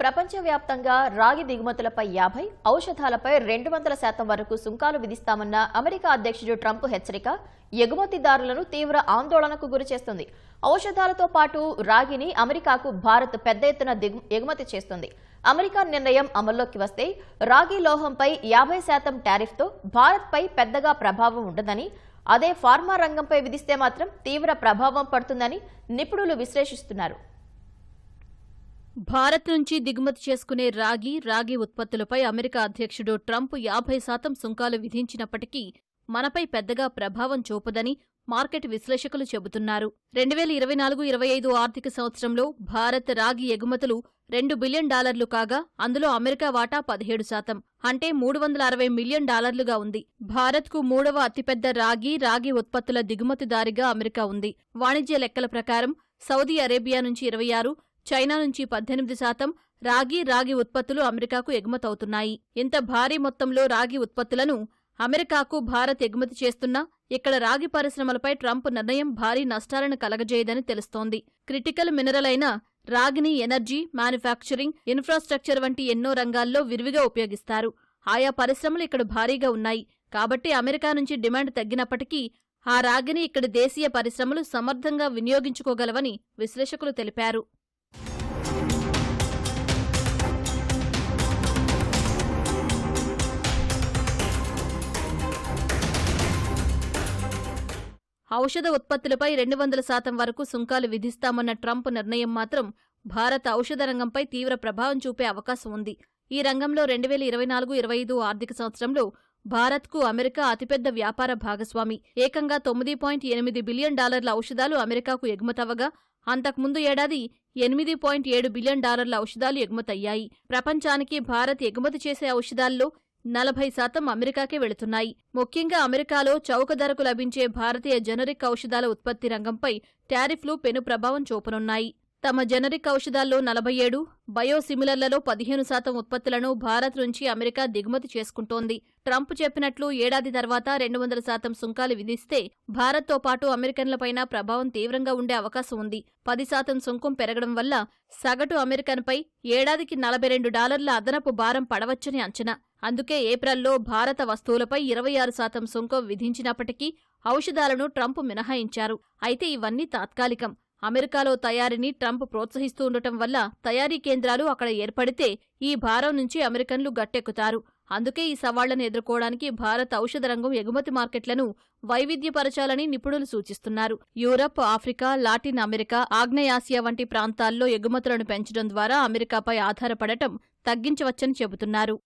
ప్రపంచవ్యాప్తంగా రాగి దిగుమతులపై యాభై ఔషధాలపై రెండు వందల శాతం వరకు సుంకాలు విధిస్తామన్న అమెరికా అధ్యక్షుడు ట్రంప్ హెచ్చరిక ఎగుమతిదారులను తీవ్ర ఆందోళనకు గురిచేస్తుంది ఔషధాలతో పాటు రాగిని అమెరికాకు భారత్ పెద్ద ఎత్తున దిగు- ఎగుమతి చేస్తుంది. అమెరికా నిర్ణయం అమల్లోకి వస్తే రాగి లోహంపై యాభై శాతం టారిఫ్తో భారత్పై పెద్దగా ప్రభావం ఉండదని అదే ఫార్మా రంగంపై విధిస్తే మాత్రం తీవ్ర ప్రభావం పడుతుందని నిపుణులు విశ్లేషిస్తున్నారు. భారత్ నుంచి దిగుమతి చేసుకునే రాగి రాగి ఉత్పత్తులపై అమెరికా అధ్యక్షుడు ట్రంప్ యాభై శాతం సుంకాలు విధించినప్పటికీ మనపై పెద్దగా ప్రభావం చూపదని మార్కెట్ విశ్లేషకులు చెబుతున్నారు. రెండు వేల ఇరవై నాలుగు ఇరవై ఐదు ఆర్థిక సంవత్సరంలో భారత్ రాగి ఎగుమతులు రెండు బిలియన్ డాలర్లు కాగా అందులో అమెరికా వాటా పదిహేడు శాతం అంటే మూడు వందల అరవై మిలియన్ డాలర్లుగా ఉంది. భారత్కు మూడవ అతిపెద్ద రాగి రాగి ఉత్పత్తుల దిగుమతిదారిగా అమెరికా ఉంది. వాణిజ్య లెక్కల ప్రకారం సౌదీ అరేబియా నుంచి ఇరవై ఆరు చైనా నుంచి పద్దెనిమిది శాతం రాగి రాగి ఉత్పత్తులు అమెరికాకు ఎగుమతవుతున్నాయి. ఇంత భారీ మొత్తంలో రాగి ఉత్పత్తులను అమెరికాకు భారత్ ఎగుమతి చేస్తున్నా ఇక్కడ రాగి పరిశ్రమలపై ట్రంప్ నిర్ణయం భారీ నష్టాలను కలగజేయదని తెలుస్తోంది. క్రిటికల్ మినరల్ అయిన రాగిని ఎనర్జీ మ్యానుఫ్యాక్చరింగ్ ఇన్ఫ్రాస్ట్రక్చర్ వంటి ఎన్నో రంగాల్లో విరివిగా ఉపయోగిస్తారు. ఆయా పరిశ్రమలు ఇక్కడ భారీగా ఉన్నాయి. కాబట్టి అమెరికా నుంచి డిమాండ్ తగ్గినప్పటికీ ఆ రాగిని ఇక్కడ దేశీయ పరిశ్రమలు సమర్థంగా వినియోగించుకోగలవని విశ్లేషకులు తెలిపారు. ఔషధ ఉత్పత్తులపై రెండు వందల శాతం వరకు సుంకాలు విధిస్తామన్న ట్రంప్ నిర్ణయం మాత్రం భారత ఔషధ రంగంపై తీవ్ర ప్రభావం చూపే అవకాశం ఉంది. ఈ రంగంలో రెండు వేల ఇరవై నాలుగు ఇరవై ఐదు ఆర్థిక సంవత్సరంలో భారత్కు అమెరికా అతిపెద్ద వ్యాపార భాగస్వామి. ఏకంగా తొమ్మిది పాయింట్ ఎనిమిది బిలియన్ డాలర్ల ఔషధాలు అమెరికాకు ఎగుమతవగా అంతకుముందు ఏడాది ఎనిమిది పాయింట్ ఏడు బిలియన్ డాలర్ల ఔషధాలు ఎగుమతయ్యాయి. ప్రపంచానికి భారత్ ఎగుమతి చేసే ఔషధాల్లో నలభై శాతం అమెరికాకే వెళుతున్నాయి. ముఖ్యంగా అమెరికాలో చౌక ధరకు లభించే భారతీయ జనరిక్ ఔషధాల ఉత్పత్తి రంగంపై టారిఫ్లు పెను ప్రభావం చూపనున్నాయి. తమ జనరిక్ ఔషధాల్లో నలభై ఏడు బయోసిమిలర్లలో పదిహేను శాతం ఉత్పత్తులను భారత్ నుంచి అమెరికా దిగుమతి చేసుకుంటోంది. ట్రంప్ చెప్పినట్లు ఏడాది తర్వాత రెండు వందల శాతం సుంకాలు విధిస్తే భారత్తో పాటు అమెరికన్లపైన ప్రభావం తీవ్రంగా ఉండే అవకాశం ఉంది. పది శాతం సుంకం పెరగడం వల్ల సగటు అమెరికన్పై ఏడాదికి నలభై రెండు డాలర్ల అదనపు భారం పడవచ్చని అంచనా. అందుకే ఏప్రిల్లో భారత వస్తువులపై ఇరవై ఆరు శాతం సుంకం విధించినప్పటికీ ఔషధాలను ట్రంప్ మినహాయించారు. అయితే ఇవన్నీ తాత్కాలికం. అమెరికాలో తయారీని ట్రంప్ ప్రోత్సహిస్తూ ఉండటం వల్ల తయారీ కేంద్రాలు అక్కడ ఏర్పడితే ఈ భారం నుంచి అమెరికన్లు గట్టెక్కుతారు. అందుకే ఈ సవాళ్ళను ఎదుర్కోవడానికి భారత్ ఔషధ రంగం ఎగుమతి మార్కెట్లను వైవిధ్యపరచాలని నిపుణులు సూచిస్తున్నారు. యూరప్ ఆఫ్రికా లాటిన్ అమెరికా ఆగ్నేయాసియా వంటి ప్రాంతాల్లో ఎగుమతులను పెంచడం ద్వారా అమెరికాపై ఆధారపడటం తగ్గించవచ్చని చెబుతున్నారు.